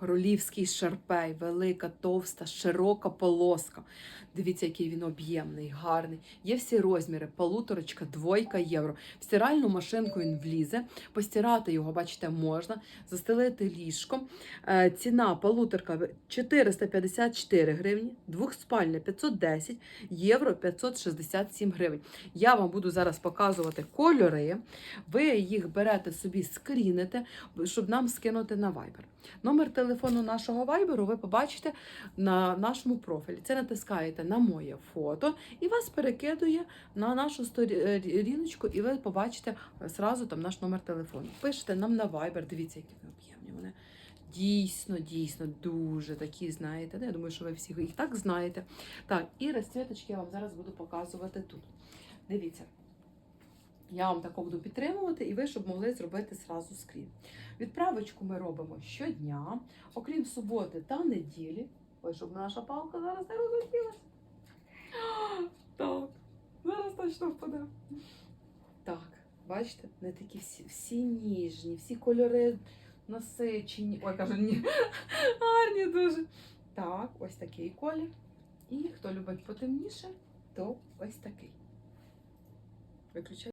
Королівський шарпей, велика, товста, широка полоска. Дивіться, який він об'ємний, гарний. Є всі розміри, полуторочка, двойка євро. В стиральну машинку він влізе. Постирати його, бачите, можна. Застелити ліжком. Е, ціна полуторка 454 гривні, двохспальня 510, євро 567 гривень. Я вам буду зараз показувати кольори. Ви їх берете собі, скріните, щоб нам скинути на Viber. Номер телефону нашого Viber ви побачите на нашому профілі. Це натискаєте на моє фото і вас перекидує на нашу сторіночку, і ви побачите зразу там наш номер телефону. Пишете нам на Viber, дивіться, які вони об'ємні. Вони дійсно, дійсно дуже такі, знаєте. Я думаю, що ви всі їх так знаєте. Так, і розцвіточки я вам зараз буду показувати тут. Дивіться. Я вам тако буду підтримувати, і ви щоб могли зробити зразу скрін. Відправочку ми робимо щодня, окрім суботи та неділі. Ой, щоб наша палка зараз не розлетілася. Так, зараз точно впаде. Так, бачите, не такі всі, всі ніжні, всі кольори насичені. Ой, кажу, ні, гарні дуже. Так, ось такий колір. І хто любить потемніше, то ось такий. Виключай.